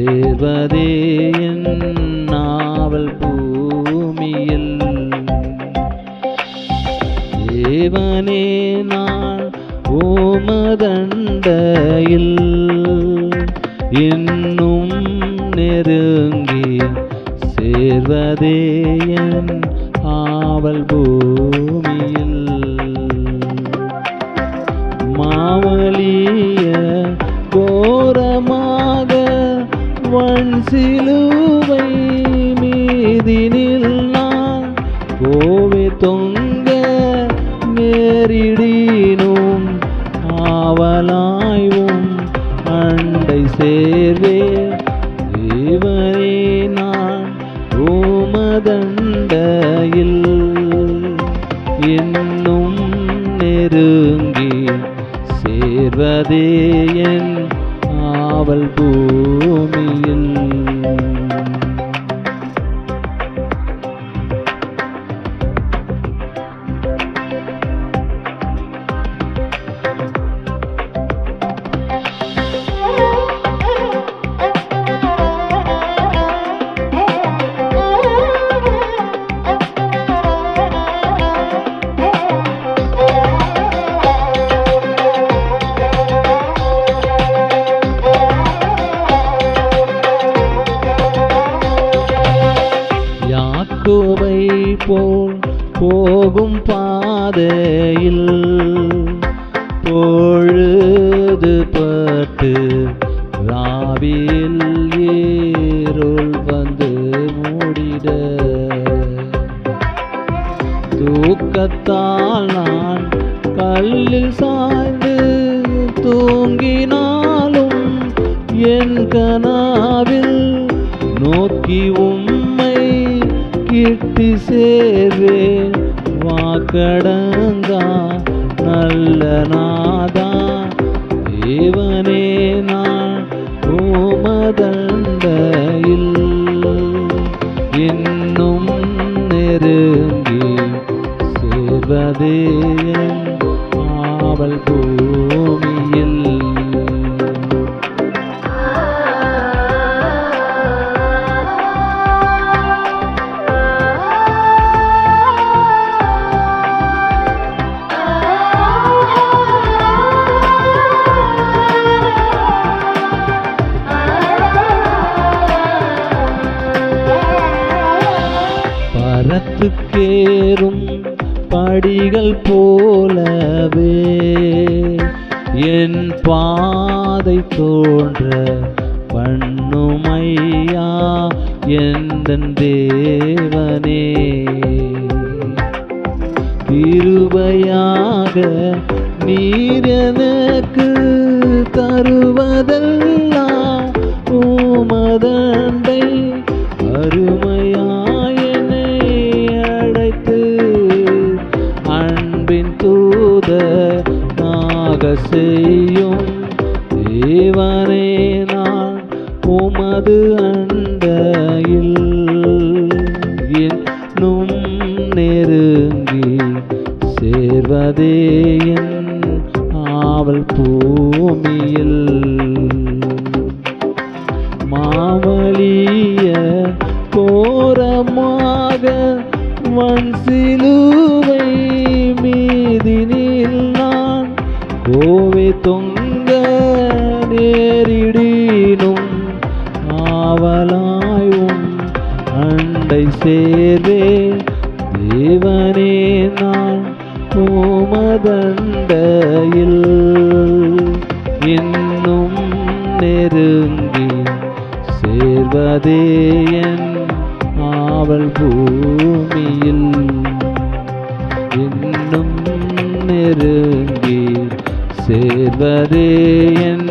சேர்வதே என் நாவல் பூமியில். தேவனே நான் ஓமதண்டையில் இன்னும் நெருங்கி சேர்வதே என் ஆவல் பூ மனதினில் நான் கோவை தொங்க நேரிடினும் ஆவலாயும் அண்டை சேர்வே தேவனே நான் உமதண்டையில் இன்னும் நெருங்கி சேர்வதே என் ஆவல் பூமியில். யாக்கோபை போல் போகும் பாதையில் பொழுது பட்டு ராவியில் ஏருள் வந்து மூடிட. தூக்கத்தால் நான் கல்லில் சாய்ந்து தூங்கினாலும் என் கனாவில் நோக்கி உம்மை இட்டு சேர்வேன். வாக்கடங்கா நல்ல நாதா. தேவனே நான் உமதண்டையில் இன்னும் நெருங்கி சேர்வதே ஆவல் போ போலவே என் பாதை தோன்ற பண்ணுமையா எந்தன் தேவனே? கிருபையாக நீர் எனக்கு தருவதெல்லாம் உமது அண்டையில் என்னும் நெருங்கி சேர்வதே என் ஆவல் பூமியில். மாவலிய கோரமாக வன் சிலுவை மீதினில் நான் கோவை தொங்க அண்டை சேர்வே தேவனே நான் உமதண்டையில் இன்னும் நெருங்கி சேர்வதே என் ஆவல் பூமியில். இன்னும் நெருங்கி சேர்வதே என்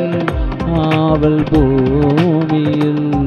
ஆவல் பூமியில்.